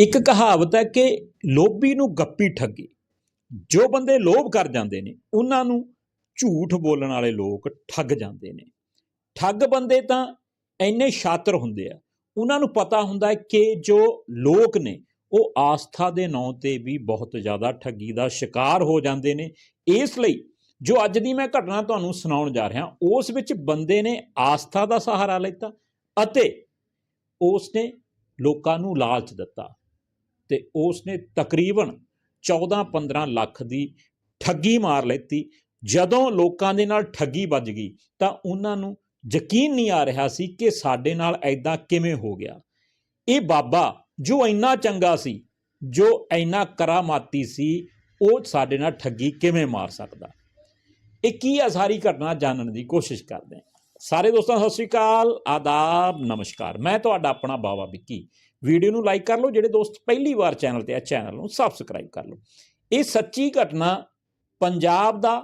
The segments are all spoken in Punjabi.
ਇੱਕ ਕਹਾਵਤ ਹੈ ਕਿ ਲੋਭੀ ਨੂੰ ਗੱਪੀ ਠੱਗੀ। ਜੋ ਬੰਦੇ ਲੋਭ ਕਰ ਜਾਂਦੇ ਨੇ, ਉਹਨਾਂ ਨੂੰ ਝੂਠ ਬੋਲਣ ਵਾਲੇ ਲੋਕ ਠੱਗ ਜਾਂਦੇ ਨੇ। ਠੱਗ ਬੰਦੇ ਤਾਂ ਇੰਨੇ ਸ਼ਾਤਰ ਹੁੰਦੇ ਆ। ਉਹਨਾਂ ਨੂੰ ਪਤਾ ਹੁੰਦਾ ਹੈ ਕਿ ਜੋ ਲੋਕ ਨੇ, ਉਹ ਆਸਥਾ ਦੇ ਨਾਂ ਤੇ ਵੀ ਬਹੁਤ ਜ਼ਿਆਦਾ ਠੱਗੀ ਦਾ ਸ਼ਿਕਾਰ ਹੋ ਜਾਂਦੇ ਨੇ। ਇਸ ਲਈ ਜੋ ਅੱਜ ਦੀ ਮੈਂ ਘਟਨਾ ਤੁਹਾਨੂੰ ਸੁਣਾਉਣ ਜਾ ਰਿਹਾ, ਉਸ ਵਿੱਚ ਬੰਦੇ ਨੇ ਆਸਥਾ ਦਾ ਸਹਾਰਾ ਲਿੱਤਾ ਅਤੇ ਉਸ ਨੇ ਲੋਕਾਂ ਨੂੰ ਲਾਲਚ ਦਿੱਤਾ। ਤੇ ਉਸ ਨੇ ਤਕਰੀਬਨ 14-15 ਲੱਖ ਦੀ ਠੱਗੀ ਮਾਰ ਲੈਤੀ। ਜਦੋਂ ਲੋਕਾਂ ਦੇ ਨਾਲ ਠੱਗੀ ਵੱਜ ਗਈ, ਤਾਂ ਉਹਨਾਂ ਨੂੰ ਯਕੀਨ ਨਹੀਂ ਆ ਰਿਹਾ ਸੀ ਕਿ ਸਾਡੇ ਨਾਲ ਐਦਾਂ ਕਿਵੇਂ ਹੋ ਗਿਆ। ਇਹ ਬਾਬਾ ਜੋ ਇੰਨਾ ਚੰਗਾ ਸੀ, ਜੋ ਇੰਨਾ ਕਰਾਮਾਤੀ ਸੀ, ਉਹ ਸਾਡੇ ਨਾਲ ਠੱਗੀ ਕਿਵੇਂ ਮਾਰ ਸਕਦਾ? ਇਹ ਕੀ ਆ ਸਾਰੀ ਘਟਨਾ ਜਾਣਨ ਦੀ? ਕੋਸ਼ਿਸ਼ ਕਰਦੇ ਹਾਂ। ਸਾਰੇ ਦੋਸਤਾਂ, ਸਤਿ ਸ਼੍ਰੀ ਅਕਾਲ, ਆਦਾਬ, ਨਮਸਕਾਰ। ਮੈਂ ਤੁਹਾਡਾ ਆਪਣਾ ਬਾਬਾ ਵਿੱਕੀ। ਵੀਡੀਓ ਨੂੰ ਲਾਈਕ ਕਰ ਲਓ, ਜਿਹੜੇ ਦੋਸਤ ਪਹਿਲੀ ਵਾਰ ਚੈਨਲ ਤੇ ਆ, ਚੈਨਲ ਨੂੰ ਸਬਸਕ੍ਰਾਈਬ ਕਰ ਲਓ। ਇਹ ਸੱਚੀ ਘਟਨਾ ਪੰਜਾਬ ਦਾ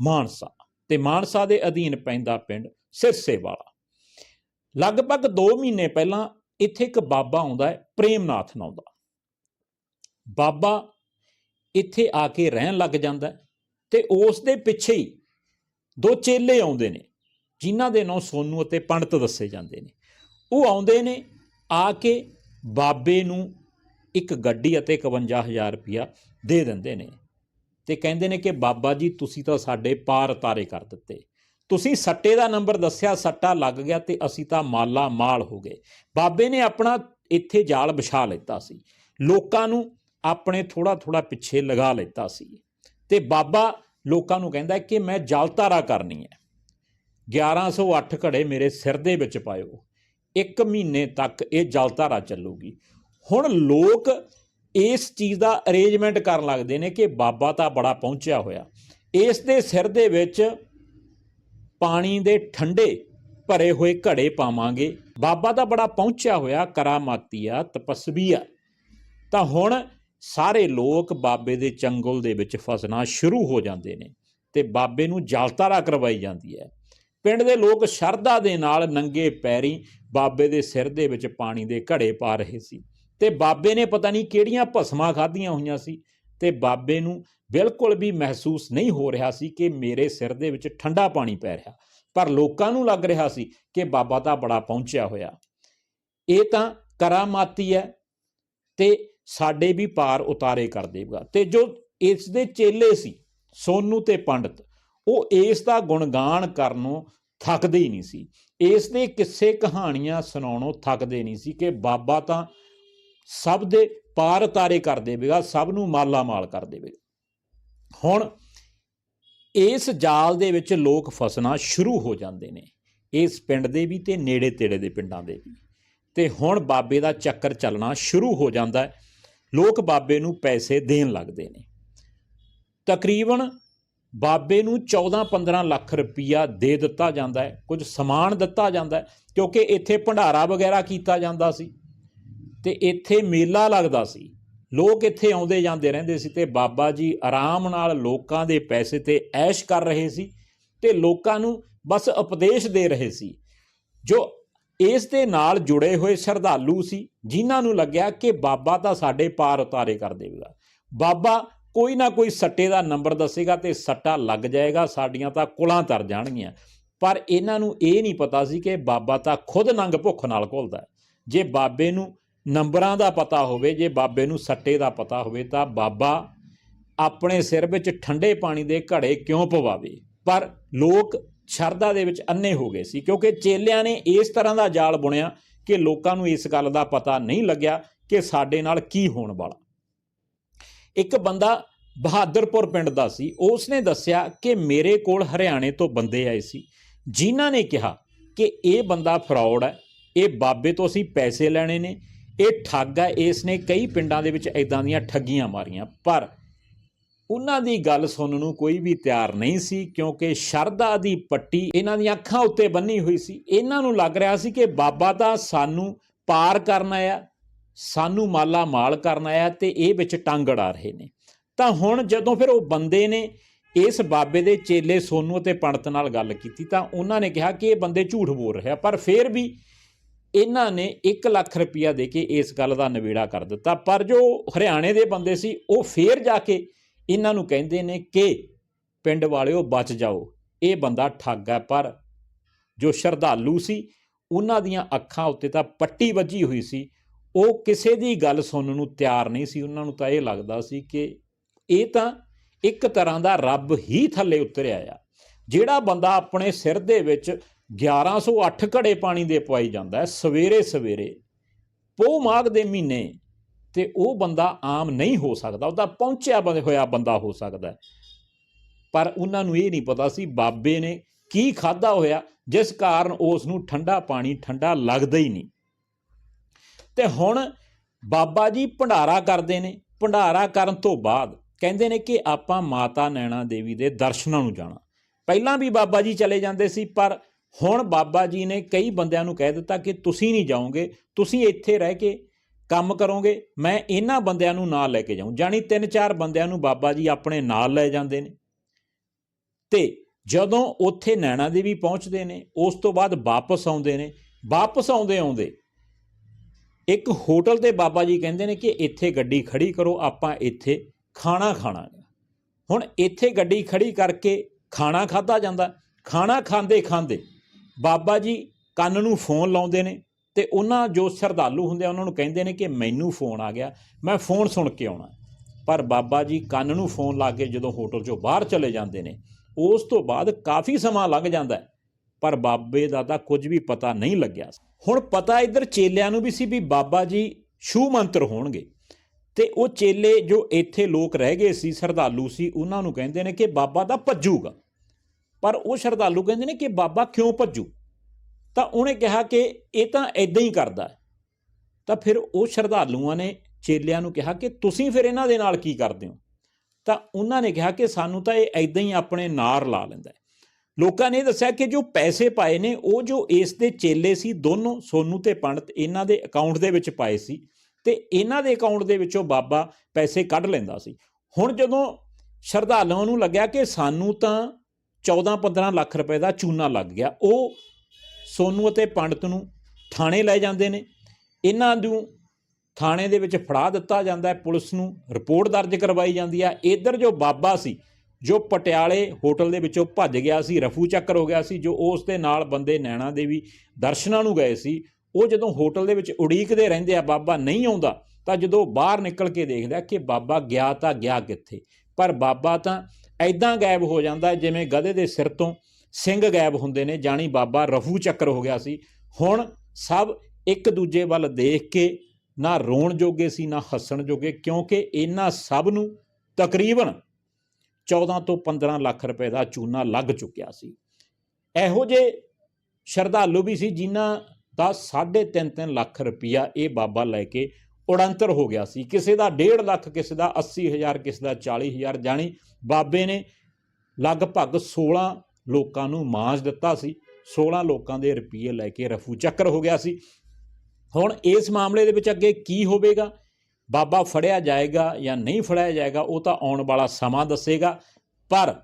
ਮਾਨਸਾ ਤੇ ਮਾਨਸਾ ਦੇ ਅਧੀਨ ਪੈਂਦਾ ਪਿੰਡ ਸਿਰਸੇ ਵਾਲਾ ਲਗਭਗ 2 ਮਹੀਨੇ ਪਹਿਲਾਂ ਇੱਥੇ ਇੱਕ ਬਾਬਾ ਆਉਂਦਾ ਹੈ, ਪ੍ਰੇਮਨਾਥ ਨਾਮ ਦਾ। ਬਾਬਾ ਇੱਥੇ ਆ ਕੇ ਰਹਿਣ ਲੱਗ ਜਾਂਦਾ ਹੈ ਤੇ ਉਸ ਦੇ ਪਿੱਛੇ ਹੀ ਦੋ ਚੇਲੇ ਆਉਂਦੇ ਨੇ, ਜਿਨ੍ਹਾਂ ਦੇ ਨਾਂ ਸੋਨੂ ਅਤੇ ਪੰਡਤ ਦੱਸੇ ਜਾਂਦੇ ਨੇ। ਉਹ ਆਉਂਦੇ ਨੇ, ਆ ਕੇ ਬਾਬੇ ਨੂੰ ਇੱਕ ਗੱਡੀ ਅਤੇ 51000 ਰੁਪਇਆ ਦੇ ਦਿੰਦੇ ਨੇ ਤੇ ਕਹਿੰਦੇ ਨੇ ਕਿ ਬਾਬਾ ਜੀ, ਤੁਸੀਂ ਤਾਂ ਸਾਡੇ ਪਾਰ ਤਾਰੇ ਕਰ ਦਿੱਤੇ। ਤੁਸੀਂ ਸੱਟੇ ਦਾ ਨੰਬਰ ਦੱਸਿਆ, ਸੱਟਾ ਲੱਗ ਗਿਆ ਤੇ ਅਸੀਂ ਤਾਂ ਮਾਲਾ ਮਾਲ ਹੋ ਗਏ। ਬਾਬੇ ਨੇ ਆਪਣਾ ਇੱਥੇ ਜਾਲ ਵਿਛਾ ਲਿੱਤਾ ਸੀ। ਲੋਕਾਂ ਨੂੰ ਆਪਣੇ ਥੋੜਾ ਥੋੜਾ ਪਿੱਛੇ ਲਗਾ ਲਿੱਤਾ ਸੀ। ਤੇ ਬਾਬਾ ਲੋਕਾਂ ਨੂੰ ਕਹਿੰਦਾ ਕਿ ਮੈਂ ਜਲਤਾਰਾ ਕਰਨੀ ਹੈ। 1108 ਘੜੇ ਮੇਰੇ ਸਿਰ ਦੇ ਵਿੱਚ ਪਾਇਓ। ਇੱਕ ਮਹੀਨੇ ਤੱਕ ਇਹ ਜਲਤਾਰਾ ਚੱਲੂਗੀ। ਹੁਣ ਲੋਕ ਇਸ ਚੀਜ਼ ਦਾ ਅਰੇਂਜਮੈਂਟ ਕਰਨ ਲੱਗਦੇ ਨੇ ਕਿ ਬਾਬਾ ਤਾਂ ਬੜਾ ਪਹੁੰਚਿਆ ਹੋਇਆ। ਇਸ ਦੇ ਸਿਰ ਦੇ ਵਿੱਚ ਪਾਣੀ ਦੇ ਠੰਡੇ ਭਰੇ ਹੋਏ ਘੜੇ ਪਾਵਾਂਗੇ। ਬਾਬਾ ਦਾ ਬੜਾ ਪਹੁੰਚਿਆ ਹੋਇਆ, ਕਰਾਮਾਤੀ ਆ, ਤਪਸਵੀ ਆ। ਤਾਂ ਹੁਣ ਸਾਰੇ ਲੋਕ ਬਾਬੇ ਦੇ ਚੰਗਲ ਦੇ ਵਿੱਚ ਫਸਣਾ ਸ਼ੁਰੂ ਹੋ ਜਾਂਦੇ ਨੇ ਤੇ ਬਾਬੇ ਨੂੰ ਜਲਤਾਰਾ ਕਰਵਾਈ ਜਾਂਦੀ ਹੈ। ਪਿੰਡ ਦੇ ਲੋਕ ਸ਼ਰਧਾ ਦੇ ਨਾਲ ਨੰਗੇ ਪੈਰੀ ਬਾਬੇ ਦੇ ਸਿਰ ਦੇ ਵਿੱਚ ਪਾਣੀ ਦੇ ਘੜੇ ਪਾ ਰਹੇ ਸੀ ਤੇ ਬਾਬੇ ਨੇ ਪਤਾ ਨਹੀਂ ਕਿਹੜੀਆਂ ਭਸਮਾਂ ਖਾਧੀਆਂ ਹੋਈਆਂ ਸੀ ਤੇ ਬਾਬੇ ਨੂੰ ਬਿਲਕੁਲ ਵੀ ਮਹਿਸੂਸ ਨਹੀਂ ਹੋ ਰਿਹਾ ਸੀ ਕਿ ਮੇਰੇ ਸਿਰ ਦੇ ਵਿੱਚ ਠੰਡਾ ਪਾਣੀ ਪੈ ਰਿਹਾ, ਪਰ ਲੋਕਾਂ ਨੂੰ ਲੱਗ ਰਿਹਾ ਸੀ ਕਿ ਬਾਬਾ ਤਾਂ ਬੜਾ ਪਹੁੰਚਿਆ ਹੋਇਆ। ਇਹ ਤਾਂ ਕਰਾਮਾਤੀ ਹੈ ਤੇ ਸਾਡੇ ਵੀ ਪਾਰ ਉਤਾਰੇ ਕਰ ਦੇਗਾ ਤੇ ਜੋ ਇਸ ਦੇ ਚੇਲੇ ਸੀ ਸੋਨੂ ਤੇ ਪੰਡਤ ਉਹ ਇਸ ਦਾ ਗੁਣਗਾਨ ਕਰਨੋਂ ਥੱਕਦੇ ਹੀ ਨਹੀਂ ਸੀ। ਇਸ ਦੇ ਕਿੱਸੇ ਕਹਾਣੀਆਂ ਸੁਣਾਉਣੋਂ ਥੱਕਦੇ ਨਹੀਂ ਸੀ ਕਿ ਬਾਬਾ ਤਾਂ ਸਭ ਦੇ ਪਾਰ ਤਾਰੇ ਕਰ ਦੇਵੇਗਾ, ਸਭ ਨੂੰ ਮਾਲਾ ਮਾਲ ਕਰ ਦੇਵੇਗਾ। ਹੁਣ ਇਸ ਜਾਲ ਦੇ ਵਿੱਚ ਲੋਕ ਫਸਣਾ ਸ਼ੁਰੂ ਹੋ ਜਾਂਦੇ ਨੇ। ਇਸ ਪਿੰਡ ਦੇ ਵੀ ਤੇ ਨੇੜੇ ਤੇੜੇ ਦੇ ਪਿੰਡਾਂ ਦੇ ਵੀ। ਤੇ ਹੁਣ ਬਾਬੇ ਦਾ ਚੱਕਰ ਚੱਲਣਾ ਸ਼ੁਰੂ ਹੋ ਜਾਂਦਾ ਹੈ। ਲੋਕ ਬਾਬੇ ਨੂੰ ਪੈਸੇ ਦੇਣ ਲੱਗਦੇ ਨੇ। ਤਕਰੀਬਨ ਬਾਬੇ ਨੂੰ 14-15 ਲੱਖ ਰੁਪਈਆ ਦੇ ਦਿੱਤਾ ਜਾਂਦਾ ਹੈ। ਕੁਝ ਸਮਾਨ ਦਿੱਤਾ ਜਾਂਦਾ ਹੈ, ਕਿਉਂਕਿ ਇੱਥੇ ਭੰਡਾਰਾ ਵਗੈਰਾ ਕੀਤਾ ਜਾਂਦਾ ਸੀ ਤੇ ਇੱਥੇ ਮੇਲਾ ਲੱਗਦਾ ਸੀ। ਲੋਕ ਇੱਥੇ ਆਉਂਦੇ ਜਾਂਦੇ ਰਹਿੰਦੇ ਸੀ ਤੇ ਬਾਬਾ ਜੀ ਆਰਾਮ ਨਾਲ ਲੋਕਾਂ ਦੇ ਪੈਸੇ ਤੇ ਐਸ਼ ਕਰ ਰਹੇ ਸੀ ਤੇ ਲੋਕਾਂ ਨੂੰ ਬਸ ਉਪਦੇਸ਼ ਦੇ ਰਹੇ ਸੀ। ਜੋ ਇਸ ਦੇ ਨਾਲ ਜੁੜੇ ਹੋਏ ਸ਼ਰਧਾਲੂ ਸੀ, ਜਿਨ੍ਹਾਂ ਨੂੰ ਲੱਗਿਆ ਕਿ ਬਾਬਾ ਤਾਂ ਸਾਡੇ ਪਾਰ ਉਤਾਰੇ ਕਰ ਦੇਵੇਗਾ। ਬਾਬਾ ਕੋਈ ਨਾ ਕੋਈ ਸੱਟੇ ਦਾ ਨੰਬਰ ਦੱਸੇਗਾ ਤੇ ਸੱਟਾ ਲੱਗ ਜਾਏਗਾ, ਸਾਡੀਆਂ ਤਾਂ ਕੁਲਾਂ ਤਰ ਜਾਣਗੀਆਂ। ਪਰ ਇਹਨਾਂ ਨੂੰ ਇਹ ਨਹੀਂ ਪਤਾ ਸੀ ਕਿ ਬਾਬਾ ਤਾਂ ਖੁਦ ਨੰਗ ਭੁੱਖ ਨਾਲ ਘੁਲਦਾ ਜੇ ਬਾਬੇ ਨੂੰ ਨੰਬਰਾਂ ਦਾ ਪਤਾ ਹੋਵੇ, ਜੇ ਬਾਬੇ ਨੂੰ ਸੱਟੇ ਦਾ ਪਤਾ ਹੋਵੇ, ਤਾਂ ਬਾਬਾ ਆਪਣੇ ਸਿਰ ਵਿੱਚ ਠੰਡੇ ਪਾਣੀ ਦੇ ਘੜੇ ਕਿਉਂ ਪਵਾਵੇ? ਪਰ ਲੋਕ ਸ਼ਰਧਾ ਦੇ ਵਿੱਚ ਅੰਨੇ ਹੋ ਗਏ ਸੀ, ਕਿਉਂਕਿ ਚੇਲਿਆਂ ਨੇ ਇਸ ਤਰ੍ਹਾਂ ਦਾ ਜਾਲ ਬੁਣਿਆ ਕਿ ਲੋਕਾਂ ਨੂੰ ਇਸ ਗੱਲ ਦਾ ਪਤਾ ਨਹੀਂ ਲੱਗਿਆ ਕਿ ਸਾਡੇ ਨਾਲ ਕੀ ਹੋਣ ਵਾਲਾ। ਇੱਕ ਬੰਦਾ ਬਹਾਦਰਪੁਰ ਪਿੰਡ ਦਾ ਸੀ ਉਸ ਨੇ ਦੱਸਿਆ ਕਿ ਮੇਰੇ ਕੋਲ ਹਰਿਆਣੇ ਤੋਂ ਬੰਦੇ ਆਏ ਸੀ, ਜਿਨ੍ਹਾਂ ਨੇ ਕਿਹਾ ਕਿ ਇਹ ਬੰਦਾ ਫਰਾਡ ਹੈ, ਇਹ ਬਾਬੇ ਤੋਂ ਅਸੀਂ ਪੈਸੇ ਲੈਣੇ ਨੇ, ਇਹ ਠੱਗ ਹੈ ਇਸ ਨੇ ਕਈ ਪਿੰਡਾਂ ਦੇ ਵਿੱਚ ਇਦਾਂ ਦੀਆਂ ਠੱਗੀਆਂ ਮਾਰੀਆਂ, ਪਰ ਉਹਨਾਂ ਦੀ ਗੱਲ ਸੁਣਨ ਨੂੰ ਕੋਈ ਵੀ ਤਿਆਰ ਨਹੀਂ ਸੀ, ਕਿਉਂਕਿ ਸ਼ਰਧਾ ਦੀ ਪੱਟੀ ਇਹਨਾਂ ਦੀਆਂ ਅੱਖਾਂ ਉੱਤੇ ਬੰਨੀ ਹੋਈ ਸੀ, ਇਹਨਾਂ ਨੂੰ ਲੱਗ ਰਿਹਾ ਸੀ ਕਿ ਬਾਬਾ ਤਾਂ ਸਾਨੂੰ ਪਾਰ ਕਰਨ ਆਇਆ ਸਾਨੂੰ ਮਾਲਾ ਮਾਲ ਕਰਨ ਆਇਆ ਤੇ ਇਹ ਵਿੱਚ ਟੰਗ ਅੜਾ ਰਹੇ ਨੇ। ਤਾਂ ਹੁਣ ਜਦੋਂ ਫਿਰ ਉਹ ਬੰਦੇ ਨੇ ਇਸ ਬਾਬੇ ਦੇ ਚੇਲੇ ਸੋਨੂ ਅਤੇ ਪੰਡਤ ਨਾਲ ਗੱਲ ਕੀਤੀ ਤਾਂ ਉਹਨਾਂ ਨੇ ਕਿਹਾ ਕਿ ਇਹ ਬੰਦੇ ਝੂਠ ਬੋਲ ਰਿਹਾ, ਪਰ ਫਿਰ ਵੀ ਇਹਨਾਂ ਨੇ 1 ਲੱਖ ਰੁਪਇਆ ਦੇ ਕੇ ਇਸ ਗੱਲ ਦਾ ਨਿਬੇੜਾ ਕਰ ਦਿੱਤਾ। ਪਰ ਜੋ ਹਰਿਆਣੇ ਦੇ ਬੰਦੇ ਸੀ, ਉਹ ਫੇਰ ਜਾ ਕੇ ਇਹਨਾਂ ਨੂੰ ਕਹਿੰਦੇ ਨੇ ਕਿ ਪਿੰਡ ਵਾਲਿਓ, ਬਚ ਜਾਓ, ਇਹ ਬੰਦਾ ਠੱਗ ਹੈ। ਪਰ ਜੋ ਸ਼ਰਧਾਲੂ ਸੀ, ਉਹਨਾਂ ਦੀਆਂ ਅੱਖਾਂ ਉੱਤੇ ਤਾਂ ਪੱਟੀ ਵੱਜੀ ਹੋਈ ਸੀ ਉਹ ਕਿਸੇ ਦੀ ਗੱਲ ਸੁਣਨ ਨੂੰ ਤਿਆਰ ਨਹੀਂ ਸੀ। ਉਹਨਾਂ ਨੂੰ ਤਾਂ ਇਹ ਲੱਗਦਾ ਸੀ ਕਿ ਇਹ ਤਾਂ ਇੱਕ ਤਰ੍ਹਾਂ ਦਾ ਰੱਬ ਹੀ ਥੱਲੇ ਉਤਰਿਆ ਆ, ਜਿਹੜਾ ਬੰਦਾ ਆਪਣੇ ਸਿਰ ਦੇ ਵਿੱਚ 1108 ਘੜੇ ਪਾਣੀ ਦੇ ਪਵਾਈ ਜਾਂਦਾ ਹੈ, ਸਵੇਰੇ ਸਵੇਰੇ, ਪੋਹ ਮਾਘ ਦੇ ਮਹੀਨੇ, ਤੇ ਉਹ ਬੰਦਾ ਆਮ ਨਹੀਂ ਹੋ ਸਕਦਾ। ਉਹਦਾ ਪਹੁੰਚਿਆ ਬੰਦੇ ਹੋਇਆ ਬੰਦਾ ਹੋ ਸਕਦਾ ਪਰ ਉਹਨਾਂ ਨੂੰ ਇਹ ਨਹੀਂ ਪਤਾ ਸੀ ਬਾਬੇ ਨੇ ਕੀ ਖਾਦਾ ਹੋਇਆ, ਜਿਸ ਕਾਰਨ ਉਸ ਨੂੰ ਠੰਡਾ ਪਾਣੀ, ਠੰਡਾ ਲੱਗਦਾ ਹੀ ਨਹੀਂ। ਤੇ ਹੁਣ ਬਾਬਾ ਜੀ ਭੰਡਾਰਾ ਕਰਦੇ ਨੇ, ਭੰਡਾਰਾ ਕਰਨ ਤੋਂ ਬਾਅਦ ਕਹਿੰਦੇ ਨੇ ਕਿ ਆਪਾਂ ਮਾਤਾ ਨੈਣਾ ਦੇਵੀ ਦੇ ਦਰਸ਼ਨਾਂ ਨੂੰ ਜਾਣਾ। ਪਹਿਲਾਂ ਵੀ ਬਾਬਾ ਜੀ ਚਲੇ ਜਾਂਦੇ ਸੀ, ਪਰ ਹੁਣ ਬਾਬਾ ਜੀ ਨੇ ਕਈ ਬੰਦਿਆਂ ਨੂੰ ਕਹਿ ਦਿੱਤਾ ਕਿ ਤੁਸੀਂ ਨਹੀਂ ਜਾਓਗੇ, ਤੁਸੀਂ ਇੱਥੇ ਰਹਿ ਕੇ ਕੰਮ ਕਰੋਗੇ, ਮੈਂ ਇਹਨਾਂ ਬੰਦਿਆਂ ਨੂੰ ਨਾਲ ਲੈ ਕੇ ਜਾਊਂ। ਜਾਣੀ ਤਿੰਨ ਚਾਰ ਬੰਦਿਆਂ ਨੂੰ ਬਾਬਾ ਜੀ ਆਪਣੇ ਨਾਲ ਲੈ ਜਾਂਦੇ ਨੇ। ਤੇ ਜਦੋਂ ਉੱਥੇ ਨੈਣਾ ਦੇਵੀ ਪਹੁੰਚਦੇ ਨੇ, ਉਸ ਤੋਂ ਬਾਅਦ ਵਾਪਸ ਆਉਂਦੇ ਨੇ। ਵਾਪਸ ਆਉਂਦੇ ਆਉਂਦੇ ਇੱਕ ਹੋਟਲ ਤੇ ਬਾਬਾ ਜੀ ਕਹਿੰਦੇ ਨੇ ਕਿ ਇੱਥੇ ਗੱਡੀ ਖੜੀ ਕਰੋ ਆਪਾਂ ਇੱਥੇ ਖਾਣਾ ਖਾਣਾ ਹੁਣ ਇੱਥੇ ਗੱਡੀ ਖੜੀ ਕਰਕੇ ਖਾਣਾ ਖਾਦਾ ਜਾਂਦਾ। ਖਾਣਾ ਖਾਂਦੇ ਖਾਂਦੇ ਬਾਬਾ ਜੀ ਕੰਨ ਨੂੰ ਫੋਨ ਲਾਉਂਦੇ ਨੇ ਤੇ ਉਹਨਾਂ ਜੋ ਸ਼ਰਧਾਲੂ ਹੁੰਦੇ ਆ ਉਹਨਾਂ ਨੂੰ ਕਹਿੰਦੇ ਨੇ ਕਿ ਮੈਨੂੰ ਫੋਨ ਆ ਗਿਆ ਮੈਂ ਫੋਨ ਸੁਣ ਕੇ ਆਉਣਾ। ਪਰ ਬਾਬਾ ਜੀ ਕੰਨ ਨੂੰ ਫੋਨ ਲਾ ਕੇ ਜਦੋਂ ਹੋਟਲ ਚੋਂ ਬਾਹਰ ਚਲੇ ਜਾਂਦੇ ਨੇ ਉਸ ਤੋਂ ਬਾਅਦ ਕਾਫੀ ਸਮਾਂ ਲੰਘ ਜਾਂਦਾ। ਹੈ, ਪਰ ਬਾਬੇ ਦਾ ਤਾਂ ਕੁਝ ਵੀ ਪਤਾ ਨਹੀਂ ਲੱਗਿਆ ਹੁਣ ਪਤਾ ਇੱਧਰ ਚੇਲਿਆਂ ਨੂੰ ਵੀ ਸੀ ਵੀ ਬਾਬਾ ਜੀ ਛੂ ਮੰਤਰ ਹੋਣਗੇ। ਤੇ ਉਹ ਚੇਲੇ ਜੋ ਇੱਥੇ ਲੋਕ ਰਹਿ ਗਏ ਸੀ, ਸ਼ਰਧਾਲੂ ਸੀ, ਉਹਨਾਂ ਨੂੰ ਕਹਿੰਦੇ ਨੇ ਕਿ ਬਾਬਾ ਤਾਂ ਭੱਜੂਗਾ। ਪਰ ਉਹ ਸ਼ਰਧਾਲੂ ਕਹਿੰਦੇ ਨੇ ਕਿ ਬਾਬਾ ਕਿਉਂ ਭੱਜੂ? ਤਾਂ ਉਹਨੇ ਕਿਹਾ ਕਿ ਇਹ ਤਾਂ ਇਦਾਂ ਹੀ ਕਰਦਾ ਤਾਂ ਫਿਰ ਉਹ ਸ਼ਰਧਾਲੂਆਂ ਨੇ ਚੇਲਿਆਂ ਨੂੰ ਕਿਹਾ ਕਿ ਤੁਸੀਂ ਫਿਰ ਇਹਨਾਂ ਦੇ ਨਾਲ ਕੀ ਕਰਦੇ ਹੋ? ਤਾਂ ਉਹਨਾਂ ਨੇ ਕਿਹਾ ਕਿ ਸਾਨੂੰ ਤਾਂ ਇਹ ਇਦਾਂ ਹੀ ਆਪਣੇ ਨਾਰ ਲਾ ਲੈਂਦਾ ਲੋਕਾਂ ਨੇ ਇਹ ਦੱਸਿਆ ਕਿ ਜੋ ਪੈਸੇ ਪਾਏ ਨੇ, ਉਹ ਜੋ ਇਸ ਦੇ ਚੇਲੇ ਸੀ, ਦੋਨੋਂ ਸੋਨੂ ਤੇ ਪੰਡਤ ਇਹਨਾਂ ਦੇ ਅਕਾਊਂਟ ਦੇ ਵਿੱਚ ਪਾਏ ਸੀ ਤੇ ਇਹਨਾਂ ਦੇ ਅਕਾਊਂਟ ਦੇ ਵਿੱਚੋਂ ਬਾਬਾ ਪੈਸੇ ਕੱਢ ਲੈਂਦਾ ਸੀ। ਹੁਣ ਜਦੋਂ ਸ਼ਰਧਾਲੂਆਂ ਨੂੰ ਲੱਗਿਆ ਕਿ ਸਾਨੂੰ ਤਾਂ 14-15 ਲੱਖ ਰੁਪਏ ਦਾ ਚੂਨਾ ਲੱਗ ਗਿਆ, ਉਹ ਸੋਨੂ ਅਤੇ ਪੰਡਤ ਨੂੰ ਥਾਣੇ ਲੈ ਜਾਂਦੇ ਨੇ। ਇਹਨਾਂ ਨੂੰ ਥਾਣੇ ਦੇ ਵਿੱਚ ਫੜਾ ਦਿੱਤਾ ਜਾਂਦਾ ਹੈ, ਪੁਲਿਸ ਨੂੰ ਰਿਪੋਰਟ ਦਰਜ ਕਰਵਾਈ ਜਾਂਦੀ ਹੈ। ਇੱਧਰ ਜੋ ਬਾਬਾ ਸੀ ਜੋ ਪਟਿਆਲੇ ਹੋਟਲ ਦੇ ਵਿੱਚੋਂ ਭੱਜ ਗਿਆ ਸੀ, ਰਫੂ ਚੱਕਰ ਹੋ ਗਿਆ ਸੀ, ਜੋ ਉਸ ਦੇ ਨਾਲ ਬੰਦੇ ਨੈਣਾ ਦੇਵੀ ਦਰਸ਼ਨਾਂ ਨੂੰ ਗਏ ਸੀ, ਉਹ ਜਦੋਂ ਹੋਟਲ ਦੇ ਵਿੱਚ ਉਡੀਕਦੇ ਰਹਿੰਦੇ ਆ, ਬਾਬਾ ਨਹੀਂ ਆਉਂਦਾ, ਤਾਂ ਜਦੋਂ ਬਾਹਰ ਨਿਕਲ ਕੇ ਦੇਖਦਾ ਕਿ ਬਾਬਾ ਗਿਆ ਤਾਂ ਗਿਆ ਕਿੱਥੇ? ਪਰ ਬਾਬਾ ਤਾਂ ਐਦਾਂ ਗਾਇਬ ਹੋ ਜਾਂਦਾ, ਜਿਵੇਂ ਗਧੇ ਦੇ ਸਿਰ ਤੋਂ ਸਿੰਘ ਗਾਇਬ ਹੁੰਦੇ ਨੇ, ਜਾਣੀ ਬਾਬਾ ਰਫੂ ਚੱਕਰ ਹੋ ਗਿਆ ਸੀ। ਹੁਣ ਸਭ ਇੱਕ ਦੂਜੇ ਵੱਲ ਦੇਖ ਕੇ ਨਾ ਰੋਣ ਜੋਗੇ ਸੀ, ਨਾ ਹੱਸਣ ਜੋਗੇ, ਕਿਉਂਕਿ ਇਹਨਾਂ ਸਭ ਨੂੰ ਤਕਰੀਬਨ 14 ਤੋਂ 15 ਲੱਖ ਰੁਪਏ ਦਾ ਚੂਨਾ ਲੱਗ ਚੁੱਕਿਆ ਸੀ। ਇਹੋ ਜੇ ਸ਼ਰਧਾਲੂ ਵੀ ਸੀ ਜਿਨ੍ਹਾਂ ਦਾ 3.5 ਲੱਖ ਰੁਪਇਆ ਇਹ ਬਾਬਾ ਲੈ ਕੇ ਉਡੰਤਰ ਹੋ ਗਿਆ ਸੀ। ਕਿਸੇ ਦਾ 1.5 ਲੱਖ, ਕਿਸੇ ਦਾ 80000 ਕਿਸੇ ਦਾ 40000 ਜਾਣੀ ਬਾਬੇ ਨੇ ਲਗਭਗ 16 ਲੋਕਾਂ ਨੂੰ ਮਾਂਜ ਦਿੱਤਾ ਸੀ। 16 ਲੋਕਾਂ ਦੇ ਰੁਪਏ ਲੈ ਕੇ ਰਫੂ ਚੱਕਰ ਹੋ ਗਿਆ ਸੀ। ਹੁਣ ਇਸ ਮਾਮਲੇ ਦੇ ਵਿੱਚ ਅੱਗੇ ਕੀ ਹੋਵੇਗਾ? ਬਾਬਾ ਫੜਿਆ ਜਾਏਗਾ ਜਾਂ ਨਹੀਂ ਫੜਿਆ ਜਾਏਗਾ, ਉਹ ਤਾਂ ਆਉਣ ਵਾਲਾ ਸਮਾਂ ਦੱਸੇਗਾ। ਪਰ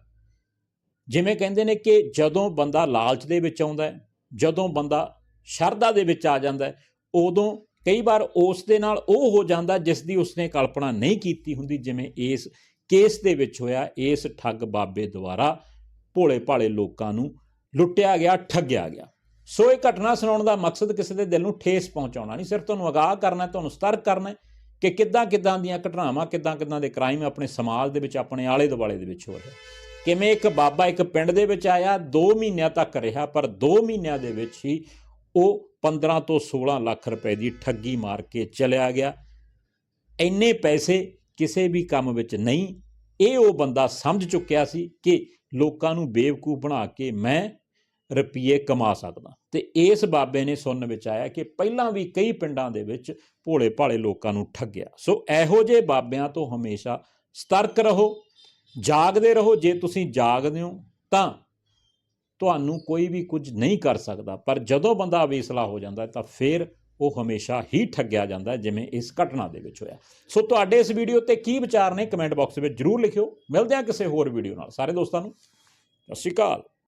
ਜਿਵੇਂ ਕਹਿੰਦੇ ਨੇ ਕਿ ਜਦੋਂ ਬੰਦਾ ਲਾਲਚ ਦੇ ਵਿੱਚ ਆਉਂਦਾ ਹੈ, ਜਦੋਂ ਬੰਦਾ ਸ਼ਰਧਾ ਦੇ ਵਿੱਚ ਆ ਜਾਂਦਾ ਹੈ, ਉਦੋਂ ਕਈ ਵਾਰ ਉਸ ਦੇ ਨਾਲ ਉਹ ਹੋ ਜਾਂਦਾ ਜਿਸ ਦੀ ਉਸਨੇ ਕਲਪਨਾ ਨਹੀਂ ਕੀਤੀ ਹੁੰਦੀ, ਜਿਵੇਂ ਇਸ ਕੇਸ ਦੇ ਵਿੱਚ ਹੋਇਆ, ਇਸ ਠੱਗ ਬਾਬੇ ਦੁਆਰਾ ਭੋਲੇ ਭਾਲੇ ਲੋਕਾਂ ਨੂੰ ਲੁੱਟਿਆ ਗਿਆ, ਠੱਗਿਆ ਗਿਆ। ਸੋ ਇਹ ਘਟਨਾ ਸੁਣਾਉਣ ਦਾ ਮਕਸਦ ਕਿਸੇ ਦੇ ਦਿਲ ਨੂੰ ਠੇਸ ਪਹੁੰਚਾਉਣਾ ਨਹੀਂ, ਸਿਰਫ ਤੁਹਾਨੂੰ ਅਗਾਹ ਕਰਨਾ ਤੁਹਾਨੂੰ ਸਤਰਕ ਕਰਨਾ ਕਿ ਕਿੱਦਾਂ ਕਿੱਦਾਂ ਦੀਆਂ ਘਟਨਾਵਾਂ, ਕਿੱਦਾਂ ਕਿੱਦਾਂ ਦੇ ਕ੍ਰਾਈਮ ਆਪਣੇ ਸਮਾਜ ਦੇ ਵਿੱਚ, ਆਪਣੇ ਆਲੇ ਦੁਆਲੇ ਦੇ ਵਿੱਚ ਹੋ ਰਿਹਾ। ਕਿਵੇਂ ਇੱਕ ਬਾਬਾ ਇੱਕ ਪਿੰਡ ਦੇ ਵਿੱਚ ਆਇਆ 2 ਮਹੀਨਿਆਂ ਤੱਕ ਰਿਹਾ, ਪਰ 2 ਮਹੀਨਿਆਂ ਦੇ ਵਿੱਚ ਹੀ ਉਹ 15 ਤੋਂ 16 ਲੱਖ ਰੁਪਏ ਦੀ ਠੱਗੀ ਮਾਰ ਕੇ ਚਲਿਆ ਗਿਆ। ਇੰਨੇ ਪੈਸੇ ਕਿਸੇ ਵੀ ਕੰਮ ਵਿੱਚ ਨਹੀਂ। ਇਹ ਉਹ ਬੰਦਾ ਸਮਝ ਚੁੱਕਿਆ ਸੀ ਕਿ ਲੋਕਾਂ ਨੂੰ ਬੇਵਕੂਫ ਬਣਾ ਕੇ ਮੈਂ ਰੁਪਏ ਕਮਾ ਸਕਦਾ। ਤੇ ਇਸ ਬਾਬੇ ਨੇ ਸੁਣਨ ਵਿੱਚ ਆਇਆ ਕਿ ਪਹਿਲਾਂ ਵੀ ਕਈ ਪਿੰਡਾਂ ਦੇ ਵਿੱਚ ਭੋਲੇ ਭਾਲੇ ਲੋਕਾਂ ਨੂੰ ਠੱਗਿਆ। ਸੋ ਇਹੋ ਜਿਹੇ ਬਾਬਿਆਂ ਤੋਂ ਹਮੇਸ਼ਾ ਸਤਰਕ ਰਹੋ, ਜਾਗਦੇ ਰਹੋ। ਜੇ ਤੁਸੀਂ ਜਾਗਦੇ ਹੋ ਤਾਂ ਤੁਹਾਨੂੰ ਕੋਈ ਵੀ ਕੁਝ ਨਹੀਂ ਕਰ ਸਕਦਾ। ਪਰ ਜਦੋਂ ਬੰਦਾ ਅਵੇਸਲਾ ਹੋ ਜਾਂਦਾ ਤਾਂ ਫਿਰ ਉਹ ਹਮੇਸ਼ਾ ਹੀ ਠੱਗਿਆ ਜਾਂਦਾ ਜਿਵੇਂ ਇਸ ਘਟਨਾ ਦੇ ਵਿੱਚ ਹੋਇਆ। ਸੋ ਤੁਹਾਡੇ ਇਸ ਵੀਡੀਓ ਤੇ ਕੀ ਵਿਚਾਰ ਨੇ ਕਮੈਂਟ ਬਾਕਸ ਵਿੱਚ ਜਰੂਰ ਲਿਖਿਓ। ਮਿਲਦੇ ਹਾਂ ਕਿਸੇ ਹੋਰ ਵੀਡੀਓ ਨਾਲ। ਸਾਰੇ ਦੋਸਤਾਂ ਨੂੰ, ਸਤਿ ਸ਼੍ਰੀ ਅਕਾਲ।